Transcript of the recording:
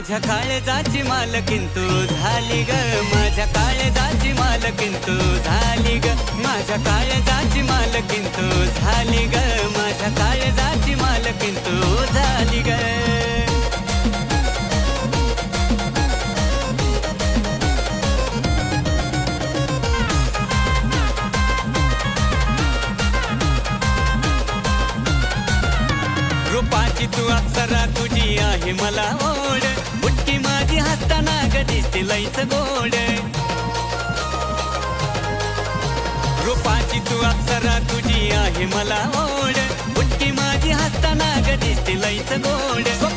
माझ्या काळजाची मालकीन तू झाली ग. माझ्या काळजाची मालकीन तू झाली ग. माझ्या काळजाची माल रूपाची तू अप्सरा तुझी आहे मला ओढ. बुटकी माझी हसताना कधीच दिसते गोड. रूपाची तू अप्सरा तुझी आहे मला ओढ. बुटकी माझी हसताना कधीच दिसते गोड.